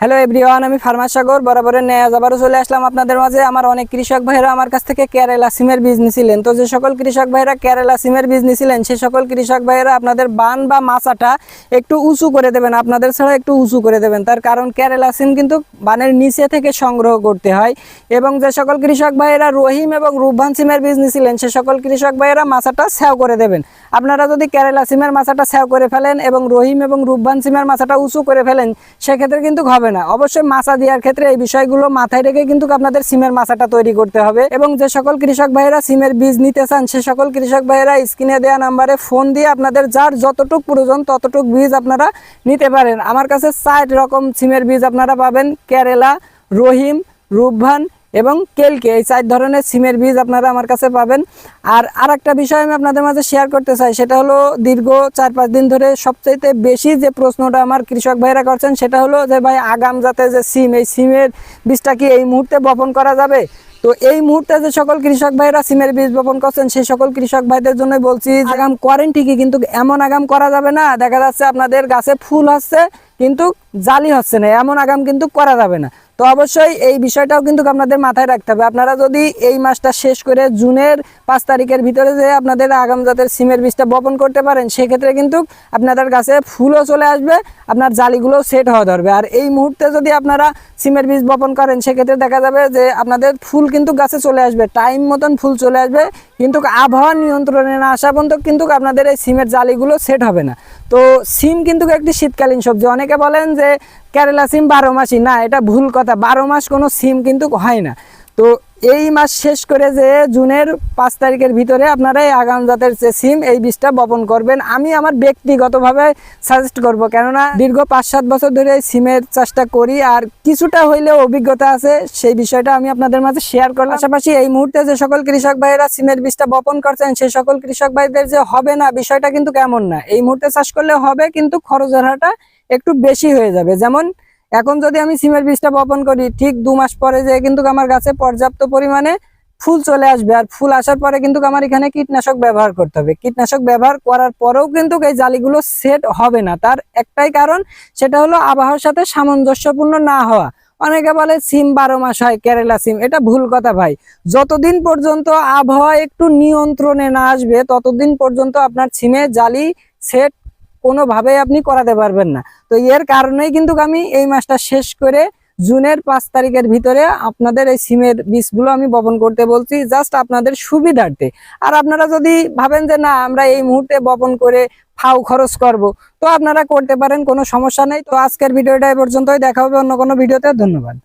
Hello everyone আমি ফার্মাস সাগর, বরাবরের নেয়া আবারও চলে আসলাম আপনাদের মাঝে। আমার অনেক কৃষক ভাইরা আমার কাছ থেকে কেরালা সিমের বীজ নিছিলেন। তো যে সকল কৃষক ভাইরা কেরালা সিমের বীজ নিছিলেন, সে সকল কৃষক ভাইরা আপনাদের বান বা মাচাটা একটু উঁচু করে দেবেন। আপনাদের ছাড়া একটু উঁচু করে দেবেন। তার কারণ কেরালা সিম কিন্তু বানের নিচে থেকে সংগ্রহ করতে হয়। এবং যে সকল কৃষক ভাইয়েরা রহিম এবং রূপবান সিমের বীজ নিছিলেন, সে সকল কৃষক ভাইয়েরা মাচাটা স্যাও করে দেবেন। আপনারা যদি কেরালা সিমের মাচাটা স্যাও করে ফেলেন এবং রহিম এবং রূপবান সিমের মাচাটা উঁচু করে ফেলেন, সেক্ষেত্রে কিন্তু হবে না। অবশ্যই মাছা দেওয়ার ক্ষেত্রে এই বিষয়গুলো মাথায় রেখে কিন্তু আপনাদের সিমের মাছাটা তৈরি করতে হবে। এবং যে সকল কৃষক ভাইয়েরা সিমের বীজ নিতে চান, সে সকল কৃষক ভাইয়েরা স্ক্রিনে দেওয়া নাম্বারে ফোন দিয়ে আপনাদের যার যতটুক প্রয়োজন, ততটুক বীজ আপনারা নিতে পারেন। আমার কাছে ষাট রকম সিমের বীজ আপনারা পাবেন। কেরালা, রহিম, রূপভান এবং কেলকে, এই চার ধরনের সিমের বীজ আপনারা আমার কাছে পাবেন। আর আর একটা বিষয় আমি আপনাদের মাঝে শেয়ার করতে চাই, সেটা হলো দীর্ঘ চার পাঁচ দিন ধরে সবচাইতে বেশি যে প্রশ্নটা আমার কৃষক ভাইরা করছেন, সেটা হলো যে ভাই আগাম জাতে যে সিম, এই সিমের বীজটা কি এই মুহূর্তে বপন করা যাবে? তো এই মুহূর্তে যে সকল কৃষক ভাইরা সিমের বীজ বপন করছেন, সেই সকল কৃষক ভাইদের জন্য বলছি, আগাম করেন ঠিকই কিন্তু এমন আগাম করা যাবে না। দেখা যাচ্ছে আপনাদের গাছে ফুল হচ্ছে, কিন্তু জালি হচ্ছে না, এমন আগাম কিন্তু করা যাবে না। তো অবশ্যই এই বিষয়টাও কিন্তু আপনাদের মাথায় রাখতে হবে। আপনারা যদি এই মাসটা শেষ করে জুনের পাঁচ তারিখের ভিতরে যে আপনাদের আগাম জাতের সিমের বীজটা বপন করতে পারেন, সেক্ষেত্রে কিন্তু আপনাদের কাছে ফুলও চলে আসবে, আপনার জালিগুলো সেট হওয়া ধরবে। আর এই মুহূর্তে যদি আপনারা সিমের বীজ বপন করেন, সেক্ষেত্রে দেখা যাবে যে আপনাদের ফুল কিন্তু গাছে চলে আসবে টাইম মতন ফুল চলে আসবে, কিন্তু আবহাওয়া নিয়ন্ত্রণে না আসা পর্যন্ত কিন্তু আপনাদের এই সিমের জালিগুলো সেট হবে না। তো সিম কিন্তু একটি শীতকালীন সবজি, অনেকে বলেন যে কেরালা সিম বারো মাসই, না, এটা ভুল কথা, বারো মাস কোনো সিম কিন্তু হয় না। তো এই মাস শেষ করে যে জুনের পাঁচ তারিখের ভিতরে আপনারা এই আগাম জাতের যে সিম, এই বীজটা বপন করবেন। আমি আমার ব্যক্তিগতভাবে সাজেস্ট করব, কেননা দীর্ঘ পাঁচ সাত বছর ধরে এই সিমের চাষটা করি আর কিছুটা হইলেও অভিজ্ঞতা আছে, সেই বিষয়টা আমি আপনাদের মাঝে শেয়ার করলাম পাশাপাশি এই মুহূর্তে যে সকল কৃষক ভাইয়েরা সিমের বীজটা বপন করছেন, সেই সকল কৃষক ভাইদের যে হবে না, বিষয়টা কিন্তু কেমন না। এই মুহূর্তে চাষ করলে হবে, কিন্তু খরচের হারটা একটু বেশি হয়ে যাবে। যেমন এখন যদি আমি সিমের বীজটা বপন করি, ঠিক দু মাস পরে যে কিন্তু আমার গাছে পর্যাপ্ত পরিমাণে ফুল চলে আসবে। আর ফুল আসার পরে কিন্তু আমার এখানে কীটনাশক ব্যবহার করতে হবে। কীটনাশক ব্যবহার করার পরেও কিন্তু এই জালিগুলো সেট হবে না। তার একটাই কারণ, সেটা হলো আবহাওয়ার সাথে সামঞ্জস্যপূর্ণ না হওয়া। অনেকে বলে সিম বারো মাস হয়, কেরালা সিম। এটা ভুল কথা ভাই। যতদিন পর্যন্ত আবহাওয়া একটু নিয়ন্ত্রণে না আসবে, ততদিন পর্যন্ত আপনার সিমে জালি সেট কোনোভাবেই আপনি করাতে পারবেন না। তো এর কারণেই কিন্তু আমি এই মাসটা শেষ করে জুনের পাঁচ তারিখের ভিতরে আপনাদের এই সিমের বীজগুলো আমি বপন করতে বলছি জাস্ট আপনাদের সুবিধার্থে। আর আপনারা যদি ভাবেন যে না, আমরা এই মুহূর্তে বপন করে ফাউ খরচ করব, তো আপনারা করতে পারেন, কোনো সমস্যা নেই। তো আজকের ভিডিওটা এ পর্যন্তই, দেখা হবে অন্য কোনো ভিডিওতে, ধন্যবাদ।